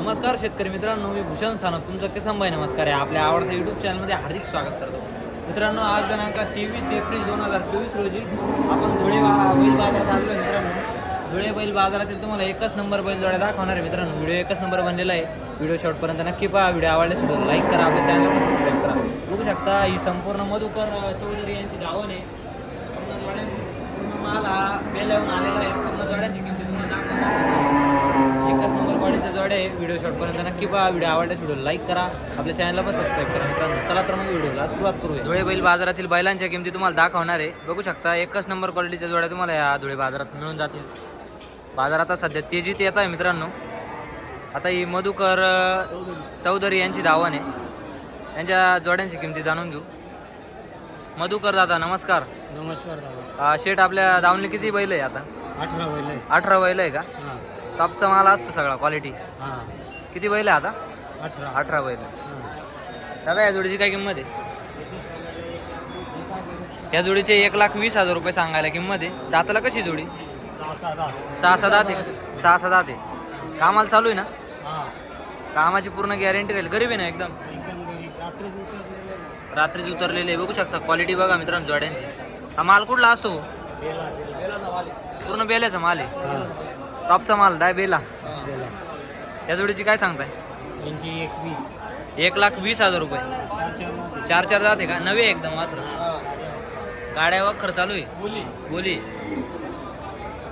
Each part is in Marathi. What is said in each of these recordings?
नमस्कार शेतकरी मित्रांनो मी भूषण सानप. तुमचं किसन भाई नमस्कार आहे. आपल्या आवडत्या यूट्यूब चॅनलमध्ये हार्दिक स्वागत करतो. मित्रांनो आज दिनांक तेवीस एप्रिल दोन हजार चोवीस रोजी आपण धुळे बैल बाजारात आलो आहे मित्रांनो. धुळे बैल बाजारातील तुम्हाला एकच नंबर बैल जोड्या दाखवणार आहे मित्रांनो. व्हिडिओ एकच नंबर बनलेला आहे. व्हिडिओ शॉर्टपर्यंत नक्की पहा. व्हिडिओ आवडल्यास व्हिडिओ लाईक करा. आपल्या चॅनलला सबस्क्राईब करा. बघू शकता ही संपूर्ण मधुकर चौधरी यांची धावण आहे. पूर्ण जोड्या पूर्ण माल हा बेल्याहून आलेला आहे. पूर्ण जोड्याची किंमत तुम्हाला दाखवणार आहे. जोडे आहे व्हिडिओ शॉर्टपर्यंत नक्की पहा. व्हिडिओ आवडल्यास व्हिडिओ लाईक करा. आपल्या चॅनलला पण सबस्क्राईब करा मित्रांनो. चला तर मग व्हिडिओला सुरुवात करूया. धुळे बैल बाजारातील बैलांच्या किमती तुम्हाला दाखवणार आहे. बघू शकता एकच नंबर क्वालिटीच्या जोड्या तुम्हाला या धुळे बाजारात मिळून जातील. बाजार आता सध्या तेजीत येत आहे मित्रांनो. आता ही मधुकर चौधरी यांची धावण आहे. यांच्या जोड्यांची किमती जाणून घेऊ. मधुकर दादा नमस्कार. नमस्कार शेठ आपल्या धावणीला किती बैल आहे आता? अठरा बैल आहे. अठरा बैल आहे का? हां. टॉपचा माल असतो सगळा क्वालिटी हां. किती बैल आहे आता? अठरा. अठरा बैल. दादा या जोडीची काय किंमत आहे? या जोडीचे एक लाख वीस हजार रुपये सांगायला किंमत आहे. दाताला कशी जोडी? सहा सहा दहा. सहा सहा दात आहे सहा सहा दात आहे कामाला चालू आहे ना? हां. कामाची पूर्ण गॅरंटी राहील. गरीब आहे ना एकदम? एकदम गरीब. रात्री उतरलेले रात्रीच उतरलेले. बघू शकता क्वालिटी बघा मित्रांनो जोड्यांची. हा माल कुठला असतो? बेला बेला. पूर्ण बेल्याचा माल आहे. हां. टॉपचा माल डाय बेला. या जोडीची काय सांगताय? यांची एकवीस एक लाख वीस हजार रुपये. चार चारमध्ये चार चार जाते का? नवे एकदम वासर. गाड्या वखर चालू आहे. बोली. बोली.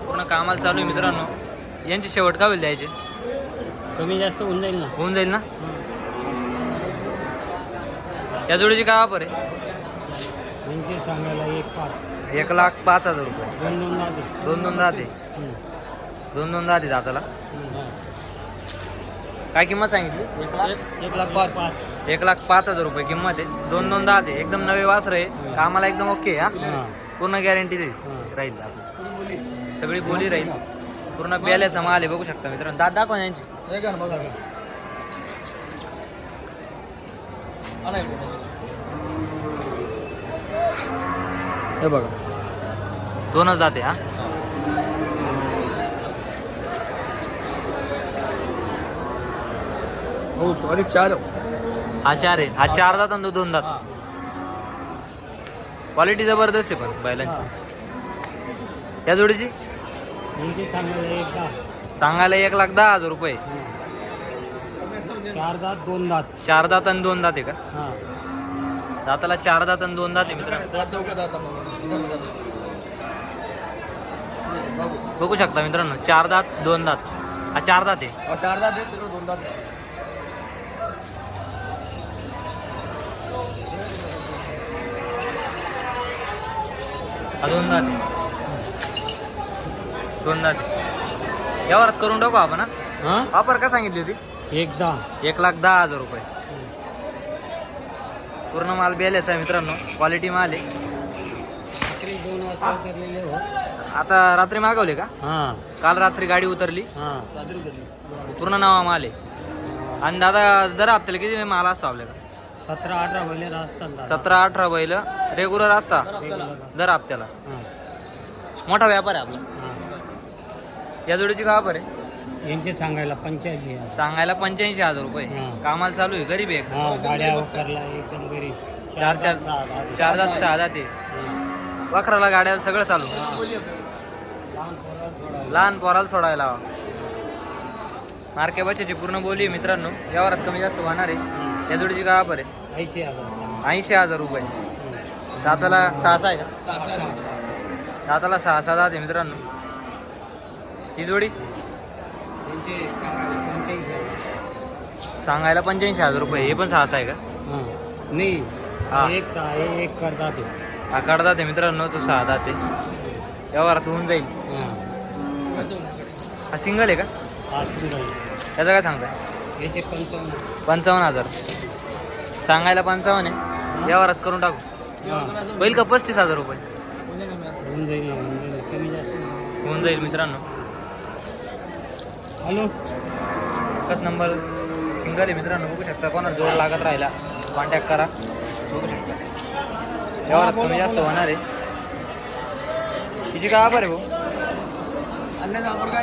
पूर्ण कामाला चालू आहे मित्रांनो. यांची शेवट का होईल द्यायचे? कमी जास्त होऊन जाईल ना. होऊन जाईल ना? या जोडीची काय वापर आहे? यांची सांगायला एक पाच. एक लाख पाच हजार रुपये. दोन दोन दहा दे. दोन दोन दहा ते हम्म. दोन दोन दहा ते जाताला हम्म, हां. काय किंमत सांगितली? एक लाख एक लाख पाच. एक लाख पाच हजार रुपये किंमत आहे. दोन दोन दहा ते एकदम नवे वासर आहे. कामाला एकदम ओके हा? हां. पूर्ण गॅरंटी देईल. हां. राहील आपली. सगळी बोली राहील. पूर्ण बेल्याचा माल आहे बघू शकता मित्रांनो. दात दाखवा यांची. हे बघा हे बघा. दोनच दाते हा. हो सॉरी चार. हा चार आहे. हा चार दात आणि तो दोन दात. क्वालिटी जबरदस्त आहे पण बैलांची. या जोडीची? सांगायला एक लाख दहा हजार रुपये. चार दात दोन दात. चार दात आणि दोन दात आहे का? हां. दाताला चार दात आणि दोन दात आहे मित्रांनो. बघू शकता मित्रांनो. चार दात दोन दात. हा चार दात आहे. चार दात दोन दात दोन दात दोन दात आहे. यावरात करून टाकू आपण हा? वापर का सांगितली होती? एक दहा एक लाख दहा हजार रुपये. पूर्ण माल बेल्याचा आहे मित्रांनो. क्वालिटी माल आहे. हो. आता रात्री मागवले का? हां. काल रात्री गाडी हां. उतरली पूर्ण नावा माल आहे. आणि दादा दर हप्त्याला किती माल असतो आपल्याला सतरा अठरा बैल असतात. सतरा अठरा बैल रेग्युलर असता. दर हप्त्याला हां मोठा व्यापार आहे आपला या जोडीची का वापर आहे यांचे सांगायला पंच्याऐंशी. सांगायला पंच्याऐंशी हजार रुपये. कामाला चालू आहे गरीब आहे गाड्या वगैरेला एकदम गरीब चार चार. चार दात सहा हां. वखराला गाड्याला सगळं चालू लहान पोराला सोडायला. मार्के बसायची पूर्ण बोली मित्रांनो व्यवहारात कमी जास्त होणार आहे. या जोडीची का वापर आहे ऐंशी हजार. ऐंशी हजार रुपये. दाताला सहा सहा आहे का. दाताला सहा सहा आहे मित्रांनो ही जोडी सांगायला पंच्याऐंशी हजार. रुपये हे पण सहा सहा आहे का हां. नाही. एक सहा आहे एक करतात ते. हा मित्रांनो तो सहा दात आहे व्यवहारात होऊन जाईल हां. हा सिंगल आहे का हा सिंगल त्याचं काय सांगताय याचे पंचावन्न पंचावन्न हजार सांगायला पंचावन्न आहे. व्यवहारात करून टाकू. होईल का पस्तीस हजार रुपये? होऊन जाईल मित्रांनो. हॅलो. एकच नंबर सिंगल आहे मित्रांनो. बघू शकता कोणाला जोड लागत राहिला. कॉन्टॅक्ट करा. बघू शकता. व्यवहारात कमी जास्त होणार आहे. तिची काय बरं आहे भाऊ.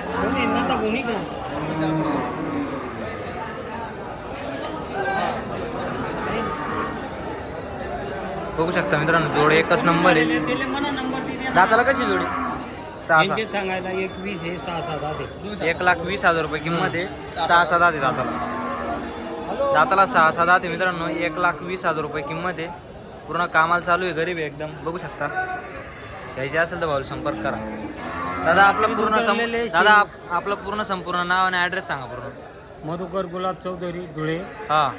कोणी? ना तर कोणी का बघू शकता मित्रांनो जोडी एकच नंबर आहे. दाताला कशी जोडी? सहा सांगायला एक वीस हे सहा सात एक लाख वीस हजार रुपये किंमत आहे. सहा दात आहे दाताला. दाताला सहा दात आहे मित्रांनो. एक लाख वीस हजार रुपये किंमत आहे. पूर्ण कामाला चालू आहे गरीब आहे एकदम. बघू शकता. घ्यायचे असेल तर भाऊ संपर्क करा. दादा आपलं पूर्ण दादा आप- आपलं पूर्ण संपूर्ण नाव आणि ॲड्रेस सांगा पूर्ण. मधुकर गुलाब चौधरी धुळे. हां.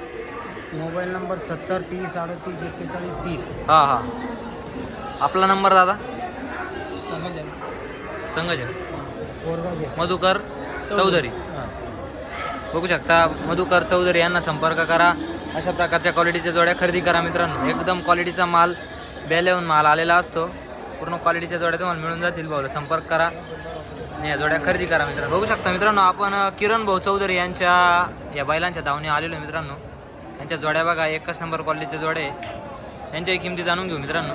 मोबाईल नंबर सत्तर तीस अडतीस एक्केचाळीस तीस. हां हां. आपला नंबर दादा? घे. मधुकर चौधरी. बघू शकता मधुकर चौधरी यांना संपर्क करा. अशा प्रकारच्या क्वालिटीच्या जोड्या खरेदी करा मित्रांनो. एकदम क्वालिटीचा माल बेलेहून माल आलेला असतो. पूर्ण क्वालिटीच्या जोड्या तुम्हाला मिळून जातील. भाऊला संपर्क करा. आणि या जोड्या खरेदी करा मित्रांनो. बघू शकता मित्रांनो आपण किरण भाऊ चौधरी यांच्या या बैलांच्या धावणे आलेलो मित्रांनो. यांच्या जोड्या बघा एकच नंबर क्वालिटीच्या जोड्या आहे यांच्याही किमती जाणून घेऊ मित्रांनो.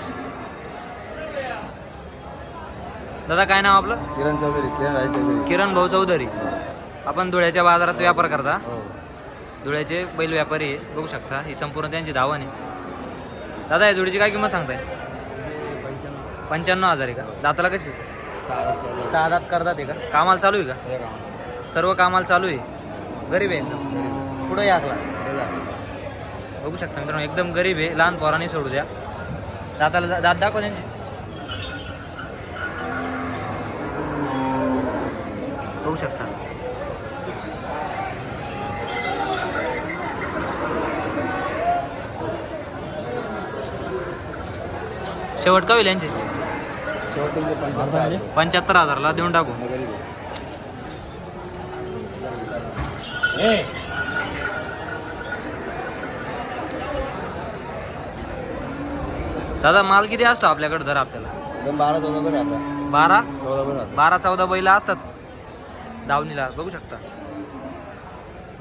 दादा काय नाव आपलं? किरण चौधरी किरण राज चौधरी. किरण भाऊ चौधरी. आपण धुळ्याच्या बाजारात व्यापार करता. हो. धुळ्याचे बैल व्यापारी आहे बघू शकता. ही संपूर्ण त्यांची धावण आहे. दादा या जोडीची काय किंमत सांगताय? पंच्याण्णव हजार आहे का? दाताला कशी? सहा दात करतात आहे का? कामाला चालू आहे का? सर्व कामाला चालू आहे. गरीब आहे एकदम पुढे याकला बघू शकता मित्रांनो एकदम गरीब आहे लहान पोरांनी सोडू द्या. दाताला दात दाखव त्यांची. बघू शकता. शेवट का होईल यांचे पंच्याहत्तर हजारला देऊन टाकू. दादा माल किती असतो आपल्याकडे धर आपल्याला? बारा चौदा बरं आता. बारा? चौदा आता बारा चौदा बैला असतात? दावणीला बघू शकता.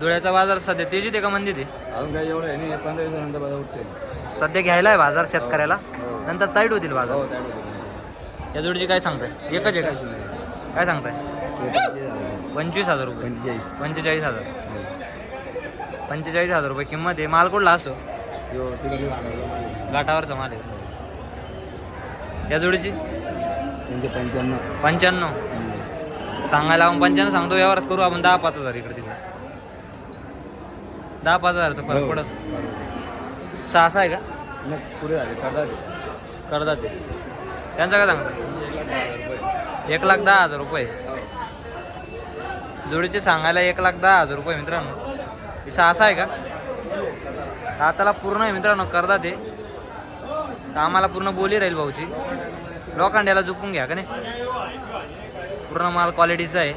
धुळ्याचा बाजार सध्या तेजीत आहे का मंदीत आहे? अजून काही एवढं आहे नाही पंधरा दिवसानंतर बाजार उठते सध्या घ्यायला आहे बाजार शेतकऱ्याला? हो. नंतर ताईट होतील हो बाजार त्या होते या जोडीची काय सांगताय? एकच आहे का? काय सांगताय? पंचवीस हजार रुपये. पंचेचाळीस. पंचेचाळीस हजार. हो. पंचेचाळीस हजार रुपये किंमत आहे. माल कुठला असतो? यो तिकडे घाटावरचा माल आहे. या जोडीची? त्यांचे पंच्याण्णव. पंच्याण्णव. सांगायला आपण पंच्याण्णव सांगतो व्यवहारात करू आपण दहा पाच हजार इकडे तिकडे. दहा पाच हजारचा फरक हो. पडत. सहा सहा आहे का? नाही पुढे झाले करतात ते. करतात ते त्यांचा काय सांगता? एक लाख दहा हजार रुपये. जोडीचे सांगायला एक लाख दहा हजार रुपये मित्रांनो. ही सहा सहा आहे का? दाताला पूर्ण आहे मित्रांनो करतात ते कामाला पूर्ण बोली राहील भाऊची. लोखंड्याला झुपून घ्या का नाही? पूर्ण माल क्वालिटीचा आहे.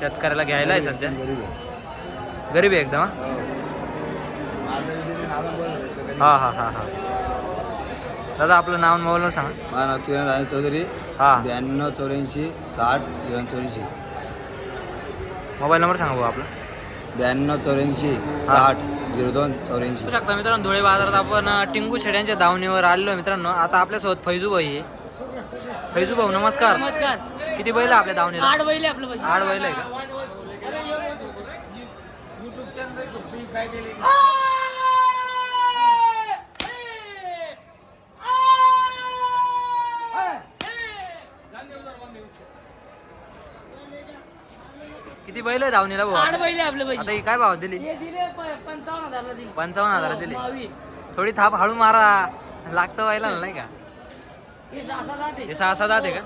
शेतकऱ्याला घ्यायला आहे सध्या. गरीब आहे. गरीब आहे एकदम हा? हो. हा हा हा दादा आपलं नाव मोबाईलवर सांगा. माझं नाव किरण राज चौधरी. हा. ब्याण्णव चौऱ्याऐंशी साठ झिरो चौऱ्याऐंशी मोबाईल नंबर सांगा भाऊ आपला. ब्याण्णव चौऱ्याऐंशी साठ. झिरो दोन चौऱ्याऐंशी. शकता मित्रांनो धुळे बाजारात आपण टिंगू शेड्यांच्या दावणीवर आलेलो आहे मित्रांनो. आता आपल्यासोबत फैजू भाई आहे. फैजू भाऊ नमस्कार. नमस्कार. किती बैल आहे आपल्या दावणीला? आठ बैल आहे आपलं पाहिजे आठ बैल आहे का? किती बैल आहे दावणीला भाऊ? आठ आपल्या? बैल आहे आपलं आता ही काय भाव दिली? हे दिले पंचावन्न हजारला दिले. पंचावन्न हजार दिली. बावी थोडी थाप हळू मारा. लागतं व्हायला नाही का? हे सहा सात हे आहे सहा सात आहे का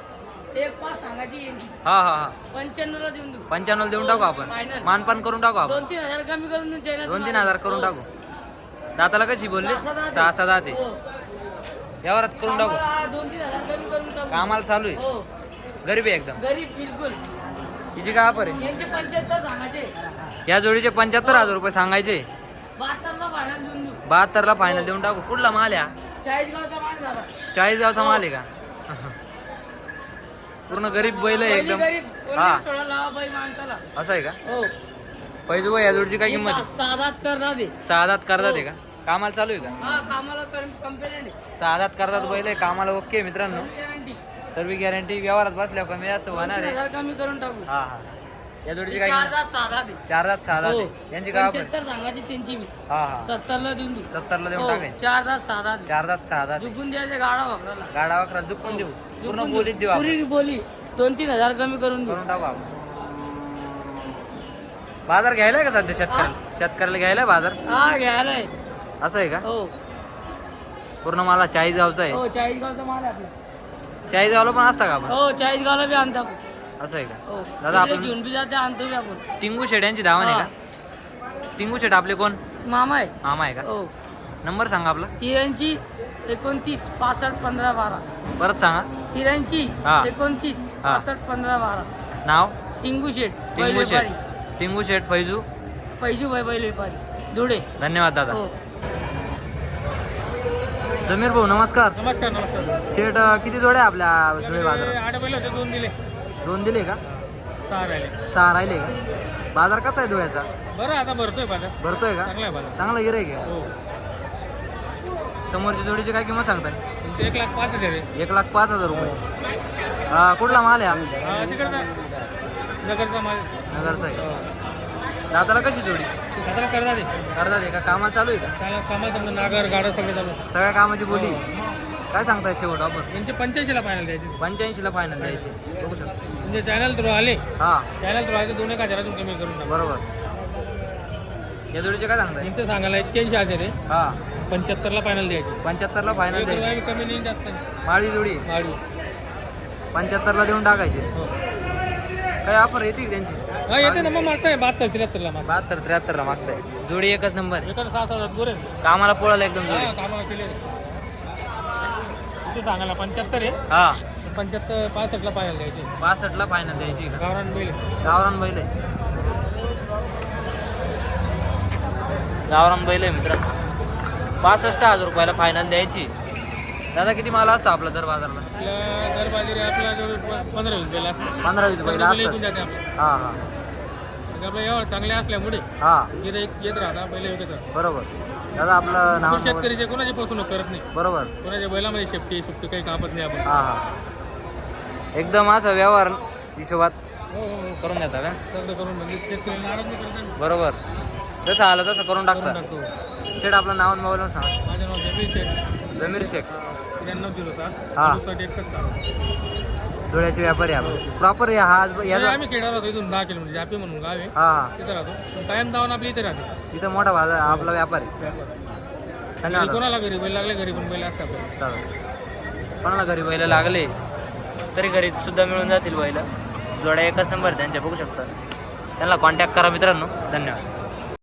एक पाच सांगायची यांची. हा हा हा. पंच्याण्णवला देऊन देऊ. पंच्याण्णव देऊन टाकू आपण. Final. मानपान करून टाकू आपण. दोन तीन हजार कमी करून दोन तीन. हजार करून हो. टाकू. दाताला कशी बोलली? सहा सहा सात आठ आहे हो. यावरात करून टाकू. दोन तीन हजार कमी करून टाकू. कामाला चालू आहे. हो. गरीब आहे एकदम. गरीब बिलकुल. हिची काय ऑफर आहे? यांचे पंच्याहत्तर सांगायचे. या जोडीचे पंच्याहत्तर हजार रुपये सांगायचे. बहात्तरला फायनल देऊन देऊ. बहात्तरला फायनल देऊन टाकू. कुठला माल या चाळीस गावचा माल झाला चाळीस गावचा माल आहे का? पूर्ण गरीब बैल आहे एकदम. हा कोणी थोडा लावा बाई माणसाला. असं आहे का? हो. पैजू या जोडीची काय किंमत आहे? साधात करणार दे सहा दात करतात आहे का? कामाला चालू आहे का? हा कामाला कंप्लेंट सहा दात करतात बैल आहे कामाला ओके मित्रांनो. सर्व गॅरंटी व्यवहारात बसल्या कमी जास्त होणार आहे. कमी करून टाकू. हा हा. या जोडीची ही काय चार किंमत? दात सहा दात आहे. चार दात सहा दात हो. आहे. यांची काय ऑफर पंच्याहत्तर सांगायची त्यांची मी. हा हा. सत्तरला देऊन देऊ. सत्तरला देऊन हो, चार दात सहा दात आहे. चार दात सहा दात आहे. झुकून द्यायचे गाडा वापरायला. गाडा वखरा झुकून देऊ. पूर्ण बोलीत देऊ आपण. पुरी बोली दोन तीन हजार कमी करून देऊ. करून टाकू आपण. बाजार घ्यायला का सध्या शेतकऱ्याला शेतकऱ्याला घ्यायला बाजार? हा घ्यायला आहे. असं आहे का? हो. पूर्ण मला चाळीस गावचा आहे. हो चाळीस गावचा माल आहे आपला. चाळीस गावला पण असता का आपण? हो चाळीस गावला बी आणतो आपण. असं आहे का? हो. दादा, तिकडे आपण- घेऊन बी जाते आणतो बी आपण. टिंगू शेट यांची धावण आहे का? टिंगू शेट आपले कोण? मामा आहे. मामा आहे का? हो. नंबर सांगा आपला. तिऱ्याऐंशी एकोणतीस पासष्ट पंधरा बारा. परत सांगा. तिऱ्याऐंशी हा. एकोणतीस हा. पासष्ट पंधरा बारा. नाव? टिंगू शेठ टिंगू शेट. टिंगू शेट फैजू. पैजू बाई बैल व्यापारी. धुळे धन्यवाद दादा. हो. जमीर भाऊ नमस्कार. नमस्कार नमस्कार. शेट किती जोड्या आपल्या धुळे बाजारात? आठ बैल होते दोन दिले. दोन दिले का? सहा राहिले. सहा राहिले का? बाजार कसा आहे धुळ्याचा? बरं आता भरतोय बाजार. भरतोय का? चांगला आहे बाजार. चांगला आहे. हो. समोरची जोडीची काय किंमत सांगताय? तुमचे एक लाख पाच हजार आहे. एक लाख पाच हजार रुपये. कुठला माल आहे हा? हा, तिकडचा. नगरचा माल. नगरचा आहे दादाला कशी जोडी? करतात आहे. का? कामाला चालू आहे का? त्याला कामाला समजा नागर गाडा सगळं चालू आहे. सगळ्या कामाची बोली? काय सांगताय शेवट ऑफर यांचे पंच्याऐंशीला फायनल द्यायचे. पंच्याऐंशीला फायनल द्यायची. बघू शकता. म्हणजे चॅनल थ्रू आले. हा. चॅनल थ्रू आले दोन एक हजारातून कमी करून टाकू. बरोबर. या जोडीचे काय सांगताय? यांचं सांगायला एक्क्याऐंशी हजार आहे. हा. पंच्याहत्तरला फायनल द्यायचे. पंच्याहत्तरला फायनल एक द्यायची. रुपया कमी नाही जास्त नाही. माळी जोडी? गाडी पंच्याहत्तरला देऊन टाकायची. हो. काय ऑफर येते का त्यांची? हा येते ना मग मागताय बहात्तर त्र्याहत्तरला मागताय. बहात्तर त्र्याहत्तरला मागताय. जोडी एकच नंबर सहा सात गोरे. कामाला पोळाला एकदम जोडी. कामाला केले. सांगायला पंच्याहत्तर आहे. हा. पंच्याहत्तर पासष्टला पाहायला द्यायचे. पासष्टला फायनल द्यायची का? गावरान बैल गावरान बैल आहे. गावरान बैल आहे मित्रांनो. पासष्ट हजार रुपयाला फायनल द्यायची. दादा किती माल असतो आपला दर बाजारला? आपल्या दर बाजारी आपला जवळ प- पंधरा वीस बैल असतात. पंधरा वीस बैल पंधरा बैल विकून असतात जाते आपल्या हा हा. म्हणजे आपल्या यावर चांगले असल्यामुळे हा. येत राहता बैल विकत राहतात. बरोबर. दादा आपलं नाव शेतकरीचे कोणाची फसवणूक करत नाही. बरोबर. कोणाच्या बैलामध्ये शेपटी सुपटी काही कापत नाही आपण. हा हा. एकदम असं व्यवहार हिशोबात हो हो हो. करून देता का? सगळं करून म्हणजे शेतकरी नाराज नाही करत आणि बरोबर. जसं आलं तसं करून करून टाकता. टाकतो. शेट आपलं नाव आणि मोबाईल सांगा. माझं नाव जमीर शेठ. जमीर शेख त्र्याण्णव झिरो सात. हा. अडुसष्ट एकसष्ट सात धुळ्याचे व्यापारी आपण. प्रॉपर हा आज याचा आम्ही खेळावर राहतो इथून दहा किलोमीटर. जापी म्हणून गाव आहे. हा. हा तिथं राहतो. पण कायम जाऊन आपली इथे राहते. इथं मोठा बाजार आपला व्यापारी. घरी धन्यवाद कोणाला घरी बैल लागले? घरी पण बैल असतात. चालेल. कोणाला घरी बैल लागले तरी घरी सुद्धा मिळून जातील बैल. जोड्या एकच नंबर त्यांच्या बघू शकता. त्यांना कॉन्टॅक्ट करा मित्रांनो. धन्यवाद.